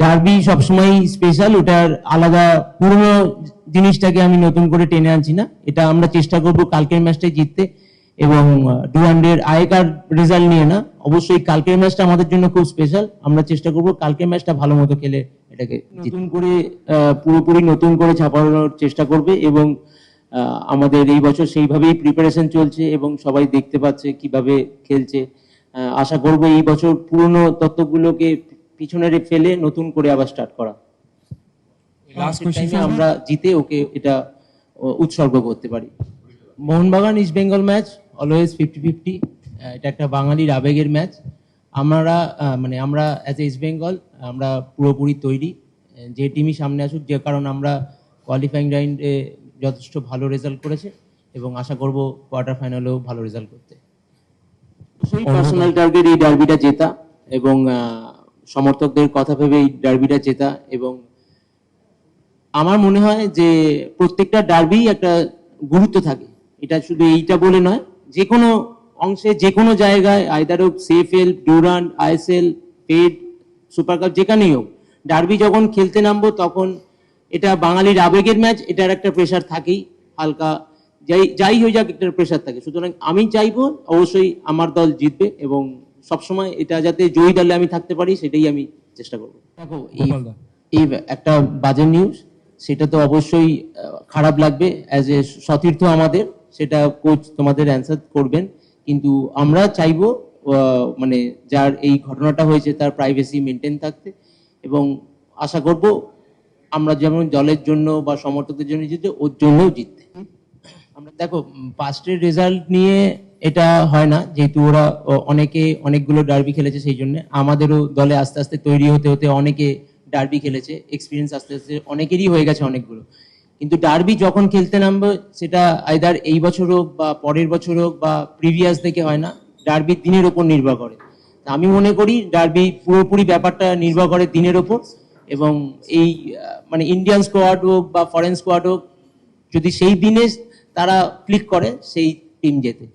Derby সবসময় special ওটার আলাদা পুরনো জিনিসটাকে আমি নতুন করে টেনে আনছি না। এটা আমরা চেষ্টা করব কালকের ম্যাচটাই জিততে এবং টু ডুয়ান্ডের আগেকার রেজাল্ট নিয়ে না। অবশ্যই কালকের ম্যাচটা আমাদের জন্য খুব স্পেশাল আমরা চেষ্টা করব কালকের ম্যাচটা ভালো মতো খেলে এটাকে নতুন করে পুরোপুরি নতুন করে ছাপানোর চেষ্টা করবে এবং আহ, আমাদের এই বছর সেইভাবেই প্রিপারেশন চলছে এবং সবাই দেখতে পাচ্ছে কীভাবে খেলছে। আশা করব এই বছর পুরনো তত্ত্বগুলোকে পিছনে ফেলে নতুন করে আবার স্টার্ট করা। আমরা জিতে ওকে এটা উৎসর্গ করতে পারি। Mohun Bagan East Bengal match always fifty fifty এটা একটা বাঙালির আবেগের ম্যাচ আমরা মানে আমরা অ্যাজ এ ইস্ট বেঙ্গল আমরা পুরোপুরি তৈরি। যে টিমই সামনে আসুক যে কারণ আমরা কোয়ালিফাইং রাউন্ডে যথেষ্ট ভালো রেজাল্ট করেছে এবং আশা করব কোয়ার্টার ফাইনালেও ভালো রেজাল্ট করতে। সেই পার্সোনাল টার্গেট এই ডার্বিটা জেতা এবং আহ, সমর্থকদের কথা ভেবে এই ডার্বিটা জেতা এবং আমার মনে হয় যে প্রত্যেকটা ডার্বি একটা গুরুত্ব থাকে। এটা শুধু এইটা বলে নয় যে কোনো অংশে যে কোনো জায়গায় আইদার হোক সিএফএল ডুরান্ড আইএসএল পেড সুপার কাপ যেখানেই হোক, ডার্বি যখন খেলতে নামবো তখন এটা বাঙালির আবেগের ম্যাচ এটার একটা প্রেশার থাকেই, হালকা যাই যাই হয়ে যাক একটা প্রেশার থাকে। সুতরাং আমি চাইব অবশ্যই আমার দল জিতবে এবং সবসময় এটা যাতে জয়ী ডালে আমি থাকতে পারি সেটাই আমি চেষ্টা করব। দেখো এই একটা বাজে নিউজ সেটা তো অবশ্যই খারাপ লাগবে অ্যাজ এ সতীর্থ আমাদের সেটা কোচ তোমাদের অ্যান্সার করবেন। কিন্তু আমরা চাইব মানে যার এই ঘটনাটা হয়েছে তার প্রাইভেসি মেনটেন থাকতে। এবং আশা করব আমরা যেমন দলের জন্য বা সমর্থকদের জন্য জিততে ওর জন্যও জিততে। আমরা দেখো পাস্টের রেজাল্ট নিয়ে এটা হয় না, যেহেতু ওরা অনেকে অনেকগুলো ডার্বি খেলেছে সেই জন্য। আমাদেরও দলে আস্তে আস্তে তৈরি হতে হতে অনেকে ডার্বি খেলেছে এক্সপিরিয়েন্স আস্তে আস্তে অনেকেরই হয়ে গেছে অনেকগুলো। কিন্তু ডার্বি যখন খেলতে নামবে, সেটা আইদার এই বছর হোক বা পরের বছর হোক বা প্রিভিয়াস থেকে হয় না ডার্বি দিনের ওপর নির্ভর করে। আমি মনে করি ডার্বি পুরোপুরি ব্যাপারটা নির্ভর করে দিনের ওপর এবং এই মানে ইন্ডিয়ান স্কোয়াড হোক বা ফরেন স্কোয়াড হোক, যদি সেই দিনে তারা ক্লিক করে, সেই টিম জেতে।